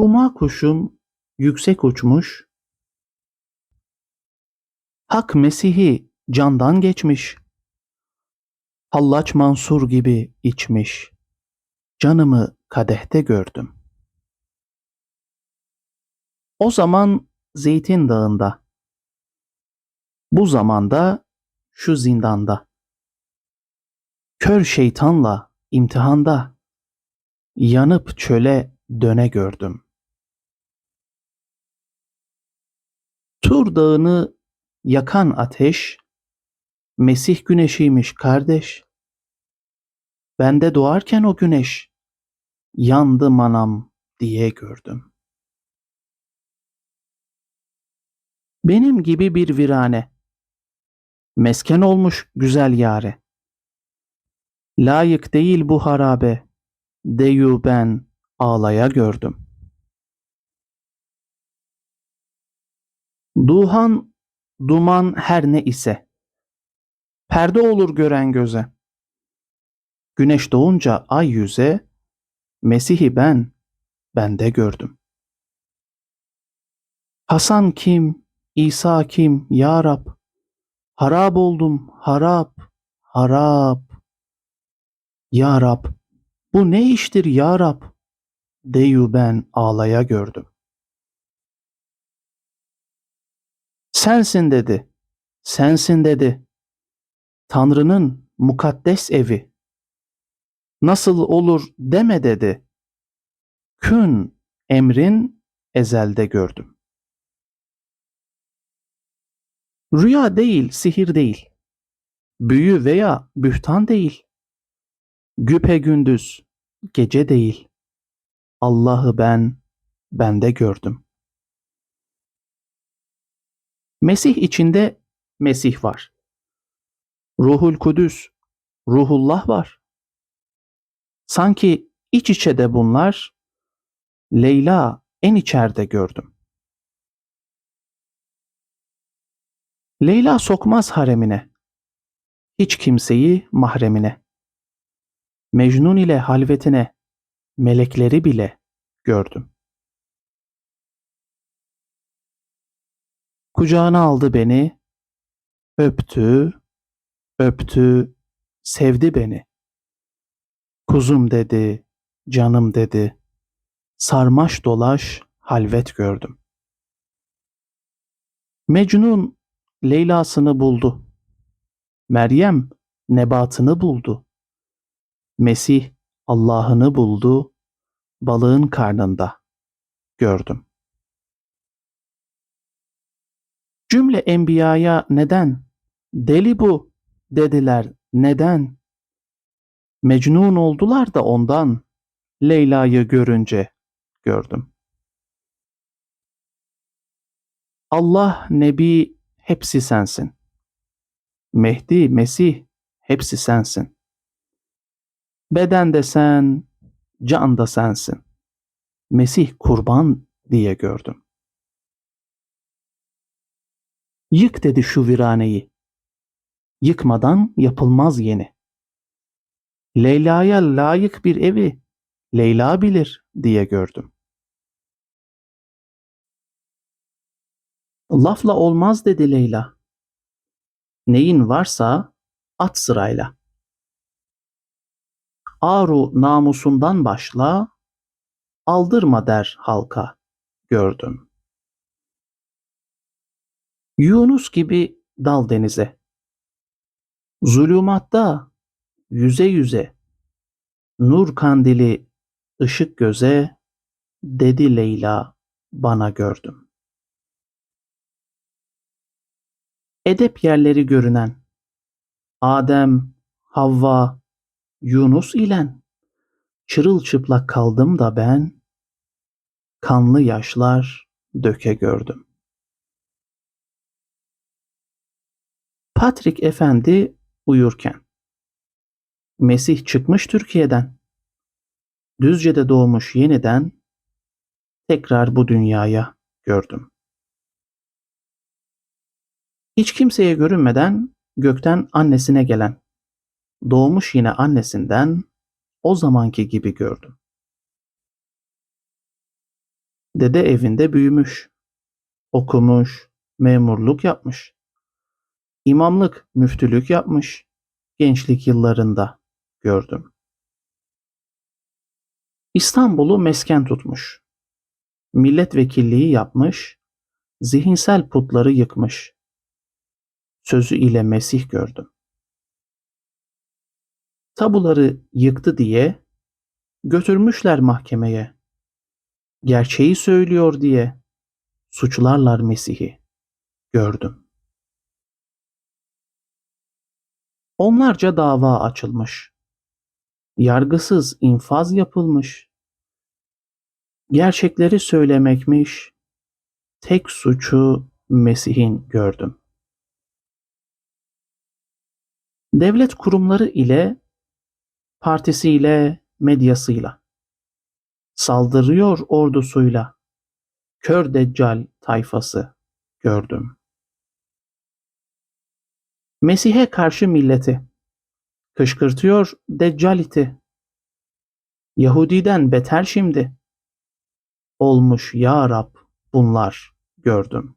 Huma kuşum yüksek uçmuş, Hak Mesih'i candan geçmiş, Hallaç Mansur gibi içmiş, canımı kadehte gördüm. O zaman Zeytin Dağı'nda, bu zamanda şu zindanda, kör şeytanla imtihanda, yanıp çöle döne gördüm. Tur dağını yakan ateş, Mesih güneşiymiş kardeş. Bende doğarken o güneş, yandı manam diye gördüm. Benim gibi bir virane, mesken olmuş güzel yare. Layık değil bu harabe, deyu ben ağlaya gördüm. Duhan, duman her ne ise, perde olur gören göze. Güneş doğunca ay yüze, Mesih'i ben, bende gördüm. Hasan kim, İsa kim, Ya Rab? Harap oldum, harap, harap. Ya Rab, bu ne iştir Ya Rab? Deyu ben ağlaya gördüm. Sensin dedi, sensin dedi. Tanrı'nın mukaddes evi. Nasıl olur deme dedi. Kün emrin ezelde gördüm. Rüya değil, sihir değil. Büyü veya bühtan değil. Güpe gündüz, gece değil. Allah'ı ben, bende gördüm. Mesih içinde Mesih var. Ruhul Kudüs, Ruhullah var. Sanki iç içe de bunlar, Leyla en içerde gördüm. Leyla sokmaz haremine, hiç kimseyi mahremine. Mecnun ile halvetine, melekleri bile gördüm. Kucağına aldı beni, öptü, öptü, sevdi beni. Kuzum dedi, canım dedi, sarmaş dolaş halvet gördüm. Mecnun Leyla'sını buldu. Meryem nebatını buldu. Mesih Allah'ını buldu, balığın karnında gördüm. Cümle enbiyaya neden? Deli bu dediler neden? Mecnun oldular da ondan Leyla'yı görünce gördüm. Allah, Nebi hepsi sensin. Mehdi, Mesih hepsi sensin. Beden de sen, can da sensin. Mesih kurban diye gördüm. Yık dedi şu viraneyi. Yıkmadan yapılmaz yeni. Leyla'ya layık bir evi Leyla bilir diye gördüm. Lafla olmaz dedi Leyla. Neyin varsa at sırayla. Aru namusundan başla, aldırma der halka, gördüm. Yunus gibi dal denize. Zulümatta yüze yüze. Nur kandili ışık göze. Dedi Leyla bana gördüm. Edep yerleri görünen. Adem, Havva, Yunus ilen. Çırılçıplak kaldım da ben. Kanlı yaşlar döke gördüm. Patrick Efendi uyurken. Mesih çıkmış Türkiye'den. Düzce'de doğmuş yeniden tekrar bu dünyaya gördüm. Hiç kimseye görünmeden gökten annesine gelen, doğmuş yine annesinden o zamanki gibi gördüm. Dede evinde büyümüş. Okumuş, memurluk yapmış. İmamlık, müftülük yapmış. Gençlik yıllarında gördüm. İstanbul'u mesken tutmuş. Milletvekilliği yapmış. Zihinsel putları yıkmış. Sözü ile Mesih gördüm. Tabuları yıktı diye götürmüşler mahkemeye. Gerçeği söylüyor diye suçlarlar Mesih'i. Gördüm. Onlarca dava açılmış. Yargısız infaz yapılmış. Gerçekleri söylemekmiş. Tek suçu Mesih'in gördüm. Devlet kurumları ile, partisiyle, medyasıyla. Saldırıyor ordusuyla. Kör deccal tayfası gördüm. Mesih'e karşı milleti. Kışkırtıyor deccaliti. Yahudiden beter şimdi. Olmuş ya Rab bunlar gördüm.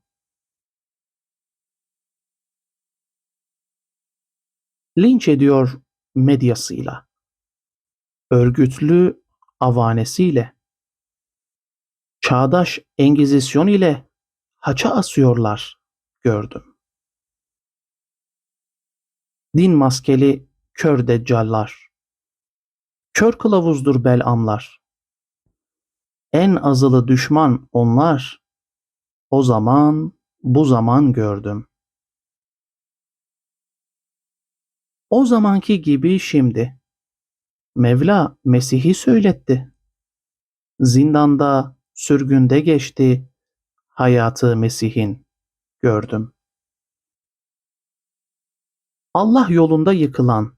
Linç ediyor medyasıyla. Örgütlü avanesiyle. Çağdaş Engizisyon ile haça asıyorlar gördüm. Din maskeli kör deccallar. Kör kılavuzdur belamlar. En azılı düşman onlar. O zaman bu zaman gördüm. O zamanki gibi şimdi. Mevla Mesih'i söyletti. Zindanda, sürgünde geçti hayatı Mesih'in gördüm. Allah yolunda yıkılan,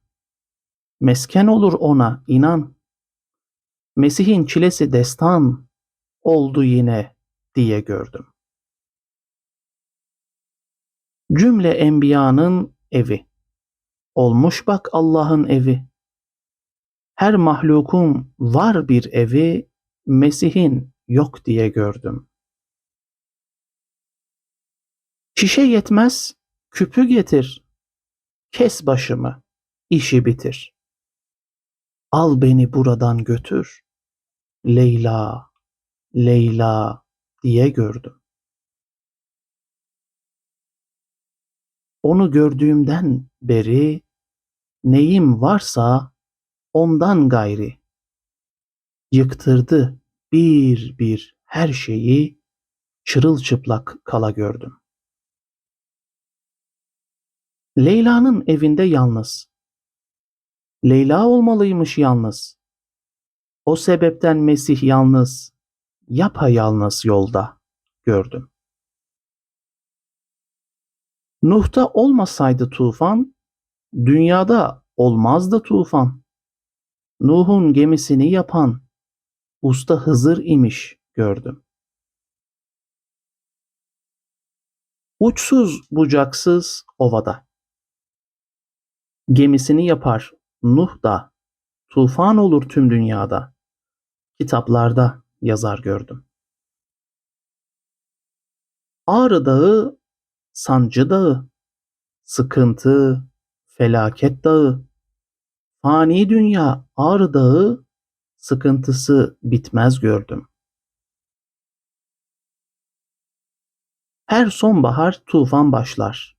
mesken olur ona inan. Mesih'in çilesi destan oldu yine diye gördüm. Cümle enbiyanın evi. Olmuş bak Allah'ın evi. Her mahlukun var bir evi, Mesih'in yok diye gördüm. Şişe yetmez, küpü getir. Kes başımı, işi bitir. Al beni buradan götür. Leyla, Leyla diye gördüm. Onu gördüğümden beri neyim varsa ondan gayri. Yıktırdı bir bir her şeyi çırılçıplak kala gördüm. Leyla'nın evinde yalnız. Leyla olmalıymış yalnız. O sebepten Mesih yalnız, yapayalnız yolda gördüm. Nuh'ta olmasaydı tufan, dünyada olmazdı tufan. Nuh'un gemisini yapan usta Hızır imiş gördüm. Uçsuz bucaksız ovada. Gemisini yapar Nuh da, tufan olur tüm dünyada. Kitaplarda yazar gördüm. Ağrı Dağı, Sancı Dağı, sıkıntı, felaket dağı, fani dünya Ağrı Dağı, sıkıntısı bitmez gördüm. Her sonbahar tufan başlar.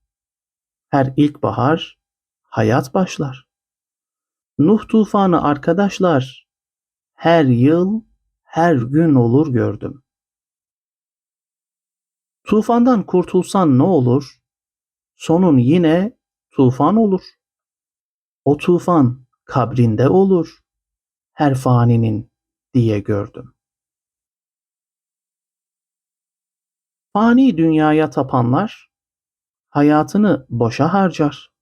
Her ilkbahar hayat başlar. Nuh tufanı arkadaşlar her yıl her gün olur gördüm. Tufandan kurtulsan ne olur? Sonun yine tufan olur. O tufan kabrinde olur. Her faninin diye gördüm. Fani dünyaya tapanlar hayatını boşa harcar.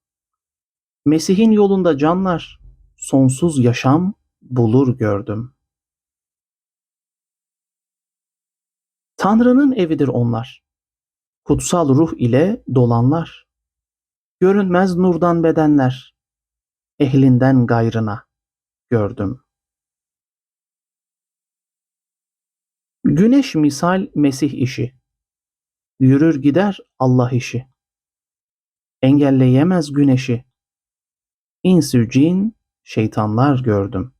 Mesih'in yolunda canlar sonsuz yaşam bulur gördüm. Tanrı'nın evidir onlar. Kutsal ruh ile dolanlar. Görünmez nurdan bedenler. Ehlinden gayrına gördüm. Güneş misal Mesih işi. Yürür gider Allah işi. Engelleyemez güneşi. İnsü cin, şeytanlar gördüm.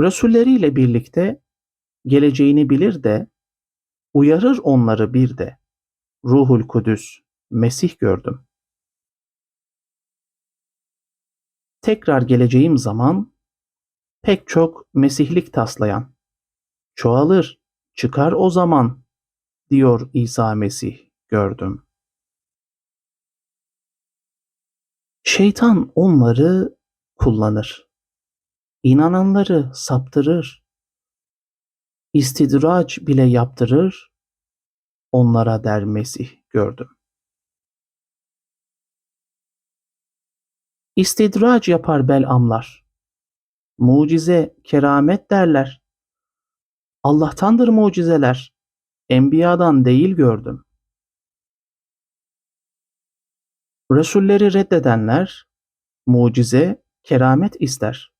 Resulleriyle birlikte geleceğini bilir de uyarır onları bir de. Ruhul Kudüs, Mesih gördüm. Tekrar geleceğim zaman pek çok mesihlik taslayan çoğalır, çıkar o zaman diyor İsa Mesih gördüm. Şeytan onları kullanır. İnananları saptırır. İstidraç bile yaptırır. Onlara der Mesih gördüm. İstidraç yapar belamlar. Mucize, keramet derler. Allah'tandır mucizeler. Enbiyadan değil gördüm. Resulleri reddedenler mucize, keramet ister.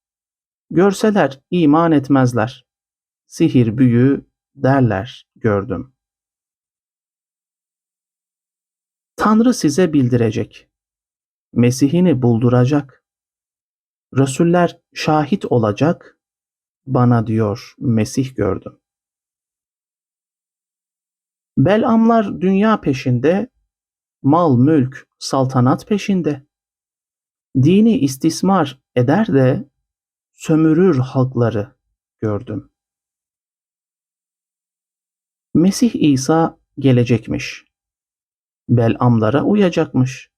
Görseler iman etmezler. Sihir büyü derler gördüm. Tanrı size bildirecek. Mesih'ini bulduracak. Resuller şahit olacak. Bana diyor Mesih gördüm. Belamlar dünya peşinde, mal mülk saltanat peşinde. Dini istismar eder de sömürür halkları gördüm. Mesih İsa gelecekmiş. Belamlara uyacakmış.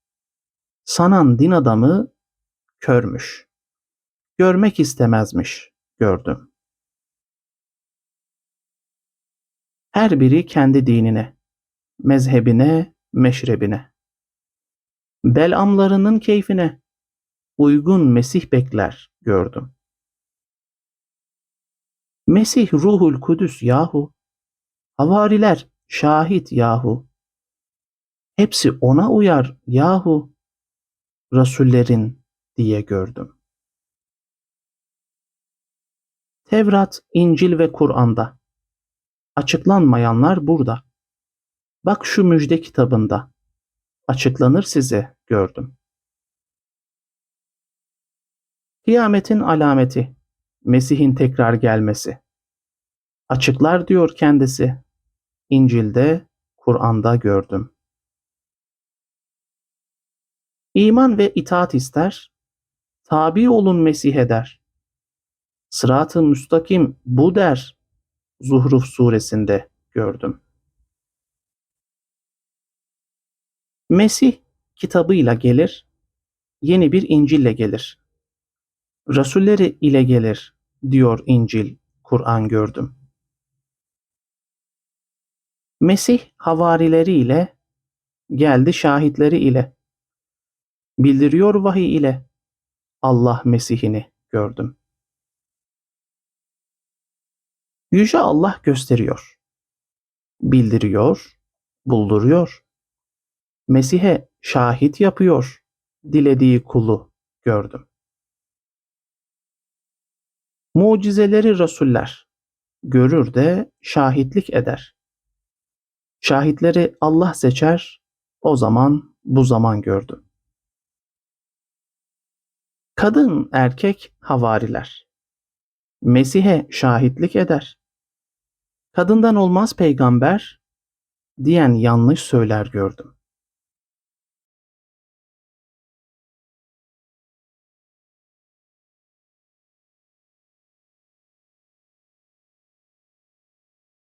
Sanan din adamı körmüş. Görmek istemezmiş, gördüm. Her biri kendi dinine, mezhebine, meşrebine. Belamlarının keyfine uygun Mesih bekler gördüm. Mesih ruhul kudüs yahu. Havariler şahit yahu. Hepsi ona uyar yahu. Rasullerin diye gördüm. Tevrat, İncil ve Kur'an'da. Açıklanmayanlar burada. Bak şu müjde kitabında. Açıklanır size gördüm. Kıyametin alameti, Mesih'in tekrar gelmesi. Açıklar diyor kendisi. İncil'de, Kur'an'da gördüm. İman ve itaat ister, tabi olun Mesih'e der. Sırat-ı müstakim bu der, Zuhruf suresinde gördüm. Mesih kitabıyla gelir, yeni bir İncil'le gelir. Resulleri ile gelir diyor İncil, Kur'an gördüm. Mesih havarileri ile geldi şahitleri ile bildiriyor vahiy ile Allah Mesih'ini gördüm. Yüce Allah gösteriyor, bildiriyor, bulduruyor. Mesih'e şahit yapıyor, dilediği kulu gördüm. Mucizeleri rasuller görür de şahitlik eder. Şahitleri Allah seçer, o zaman bu zaman gördüm. Kadın erkek havariler. Mesih'e şahitlik eder. Kadından olmaz peygamber diyen yanlış söyler gördüm.